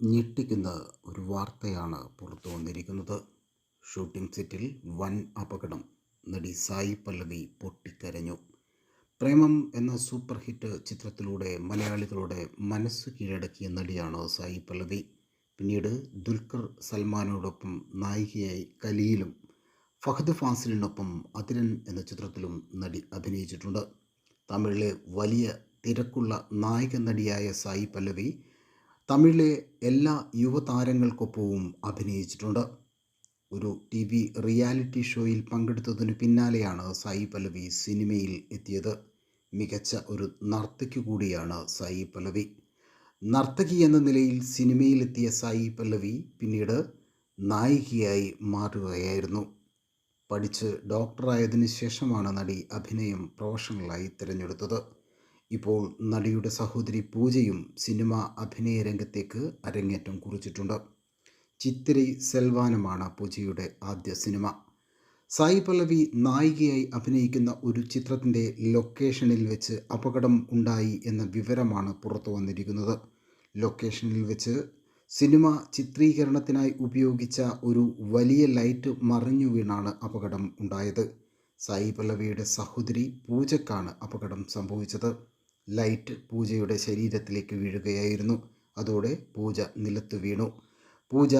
ഞെട്ടിക്കുന്ന ഒരു വാർത്തയാണ് പുറത്തു വന്നിരിക്കുന്നത്. ഷൂട്ടിംഗ് സെറ്റിൽ വൻ അപകടം. നടി സായി പല്ലവി പൊട്ടിക്കരഞ്ഞു. പ്രേമം എന്ന സൂപ്പർ ഹിറ്റ് ചിത്രത്തിലൂടെ മലയാളികളുടെ മനസ്സ് കീഴടക്കിയ നടിയാണ് സായി പല്ലവി. പിന്നീട് ദുൽഖർ സൽമാനോടൊപ്പം നായികയായി കലിയിലും ഫഹദ് ഫാസിലിനൊപ്പം അതിരൻ എന്ന ചിത്രത്തിലും നടി അഭിനയിച്ചിട്ടുണ്ട്. തമിഴിലെ വലിയ തിരക്കുള്ള നായിക നടിയായ സായി പല്ലവി തമിഴിലെ എല്ലാ യുവതാരങ്ങൾക്കൊപ്പവും അഭിനയിച്ചിട്ടുണ്ട്. ഒരു ടി വി റിയാലിറ്റി ഷോയിൽ പങ്കെടുത്തതിനു പിന്നാലെയാണ് സായി പല്ലവി സിനിമയിൽ എത്തിയത്. മികച്ച ഒരു നർത്തകി കൂടിയാണ് സായി പല്ലവി. നർത്തകി എന്ന നിലയിൽ സിനിമയിലെത്തിയ സായി പല്ലവി പിന്നീട് നായികയായി മാറുകയായിരുന്നു. പഠിച്ച് ഡോക്ടറായതിനു ശേഷമാണ് നടി അഭിനയം പ്രൊഫഷണലായി തിരഞ്ഞെടുത്തത്. ഇപ്പോൾ നടിയുടെ സഹോദരി പൂജയും സിനിമ അഭിനയ രംഗത്തേക്ക് അരങ്ങേറ്റം കുറിച്ചിട്ടുണ്ട്. ചിത്തിരി സെൽവാനമാണ് പൂജയുടെ ആദ്യ സിനിമ. സായി പല്ലവി നായികയായി അഭിനയിക്കുന്ന ഒരു ചിത്രത്തിന്റെ ലൊക്കേഷനിൽ വെച്ച് അപകടം ഉണ്ടായി എന്ന വിവരമാണ് പുറത്തു വന്നിരിക്കുന്നത്. ലൊക്കേഷനിൽ വെച്ച് സിനിമ ചിത്രീകരണത്തിനായി ഉപയോഗിച്ച ഒരു വലിയ ലൈറ്റ് മറിഞ്ഞു വീണാണ് അപകടം ഉണ്ടായത്. സായി പല്ലവിയുടെ സഹോദരി പൂജക്കാണ് അപകടം സംഭവിച്ചത്. ലൈറ്റ് പൂജയുടെ ശരീരത്തിലേക്ക് വീഴുകയായിരുന്നു. അതോടെ പൂജ നിലത്ത് വീണു. പൂജ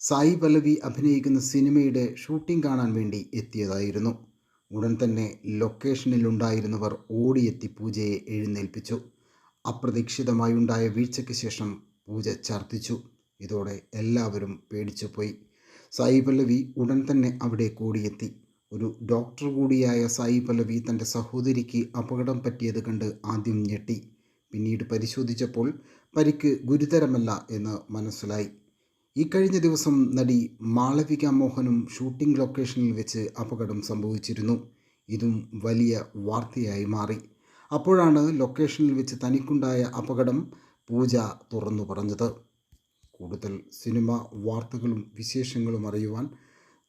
സായി പല്ലവി അഭിനയിക്കുന്ന സിനിമയുടെ ഷൂട്ടിംഗ് കാണാൻ വേണ്ടി എത്തിയതായിരുന്നു. ഉടൻ തന്നെ ലൊക്കേഷനിലുണ്ടായിരുന്നവർ ഓടിയെത്തി പൂജയെ എഴുന്നേൽപ്പിച്ചു. അപ്രതീക്ഷിതമായി ഉണ്ടായ വീഴ്ചയ്ക്ക് ശേഷം പൂജ ഛർദ്ദിച്ചു. ഇതോടെ എല്ലാവരും പേടിച്ചുപോയി. സായി പല്ലവി ഉടൻ തന്നെ അവിടെ കൂടിയെത്തി ഒരു ഡോക്ടർ കൂടിയായ സായി പല്ലവി തന്റെ സഹോദരിക്ക് അപകടം പറ്റിയത് കണ്ട് ആദ്യം ഞെട്ടി. പിന്നീട് പരിശോധിച്ചപ്പോൾ പരിക്ക് ഗുരുതരമല്ല എന്ന് മനസ്സിലായി. ഈ കഴിഞ്ഞ ദിവസം നടി മാളവിക മോഹനും ഷൂട്ടിംഗ് ലൊക്കേഷനിൽ വെച്ച് അപകടം സംഭവിച്ചിരുന്നു. ഇതും വലിയ വാർത്തയായി മാറി. അപ്പോഴാണ് ലൊക്കേഷനിൽ വെച്ച് തനിക്കുണ്ടായ അപകടം പൂജ തുറന്നു പറഞ്ഞത്. കൂടുതൽ സിനിമ വാർത്തകളും വിശേഷങ്ങളും അറിയുവാൻ